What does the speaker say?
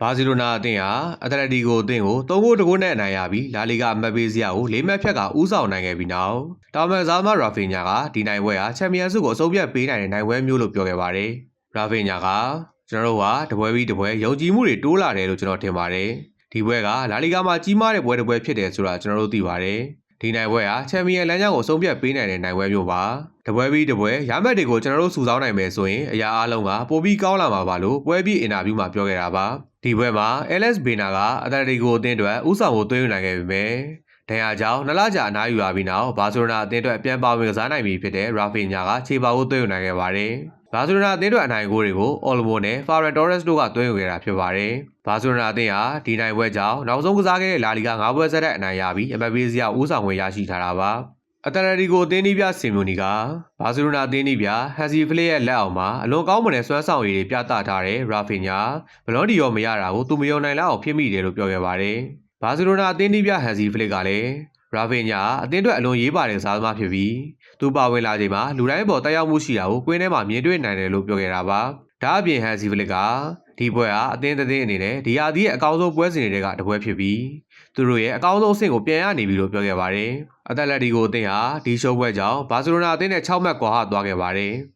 ဘာစီလိုနာအသင်းဟာအက်တလက်တီကိုအသင်းကို3ဂိုးတကိုးနဲ့အနိုင်ရပြီးလာလီဂါအမှတ်ပေးစရာကို၄မှတ်ဖြတ်ကဦးဆောင်နိုင်ခဲ့ပြီးနောက်တာမန်ဇာမရာဖီညာကဒီနိုင်ပွဲဟာချန်ပီယံဆုကိုအဆုံးဖြတ်ပေးနိုင်တဲ့နိုင်ပွဲမျိုးလို့ပြောခဲ့ပါတယ်။ရာဖီညာကကျွန်တော်တို့ဟာတပွဲပြီးတပွဲယုံကြည်မှုတွေတိုးလာတယ်လို့ကျွန်တော်ထင်ပါတယ်။ဒီပွဲကလာလီဂါမှာကြီးမားတဲ့ပွဲတစ်ပွဲဖြစ်တယ်ဆိုတာကျွန်တော်တို့သိပါတယ်။ဒီနိုင်ပွဲဟာချန်ပီယံလမ်းကြောင်းကိုအဆုံးဖြတ်ပေးနိုင်တဲ့နိုင်ပွဲမျိုးပါ။တပွဲပြီးတပွဲရမတ်တွေကိုကျွန်တော်တို့စုဆောင်းနိုင်မယ်ဆိုရင်အရာအလုံးကပိုပြီးကောင်းလာမှာပါလို့ပွဲပြီးအင်တာဗျူးမှာပြောခဲ့တာပါ။ ဒီပွဲမှာ LS ဘေနာကအက်တလက်တီကိုအသင်းအတွက်ဥဆောင်ကိုသွင်းယူနိုင်ခဲ့ပေမဲ့ဒဏ်ရာကြောင့်နှစ်လကြာအနားယူရပြီးနောက်ဘာစီလိုနာအသင်းအတွက်ပြန်ပါဝင်ကစားနိုင်ပြီဖြစ်တဲ့ရာဖီညာကခြေပါကိုသွင်းယူနိုင်ခဲ့ပါတယ်။ဘာစီလိုနာအသင်းအတွက်အနိုင်ဂိုးတွေကိုအော်လမိုနဲ့ဖာရန်တော်ရက်စ်တို့ကသွင်းယူခဲ့တာဖြစ်ပါတယ်။ဘာစီလိုနာအသင်းဟာဒီနိုင်ပွဲကြောင့်နောက်ဆုံးကစားခဲ့တဲ့လာလီဂါ၅ပွဲဆက်တဲ့အနိုင်ရပြီးအမဘီစီယာဥဆောင်ဝင်ရရှိထားတာပါ။ အတလက်တီကိုအသင်းနီးပြစင်မြူနီကဘာစီလိုနာအသင်းနီးပြဟန်စီဖလေးရဲ့လက်အောက်မှာအလွန်ကောင်းမွန်တဲ့စွမ်းဆောင်ရည်တွေပြသထားတဲ့ရာဖီညာဘလော့ဒီရောမရတာကိုသူမယုံနိုင်လောက်အောင်ဖြစ်မိတယ်လို့ပြောခဲ့ပါတယ်။ဘာစီလိုနာအသင်းနီးပြဟန်စီဖလေးကလည်းရာဖီညာအသင်းအတွက်အလွန်ရေးပါတဲ့စားသမားဖြစ်ပြီးသူပါဝင်လာချိန်မှာလူတိုင်းပေါ်တက်ရောက်မှုရှိတာကိုကွင်းထဲမှာမြင်တွေ့နိုင်တယ်လို့ပြောခဲ့တာပါ။ဒါအပြင်ဟန်စီဖလေးကဒီပွဲဟာအသင်းတစ်သင်းအနေနဲ့ဒီဟာဒီရဲ့အကောင်းဆုံးပွဲစဉ်တွေကတပွဲဖြစ်ပြီး သူတို့ရဲ့အကောင်းဆုံးအဆင့်ကိုပြန်ရနေပြီလို့ပြောခဲ့ပါတယ်။အသက်လက်ဒီကိုအသင်းဟာဒီရှုံးပွဲကြောင့်ဘာစီလိုနာအသင်းနဲ့6မှတ်ကွာဟသွားခဲ့ပါတယ်။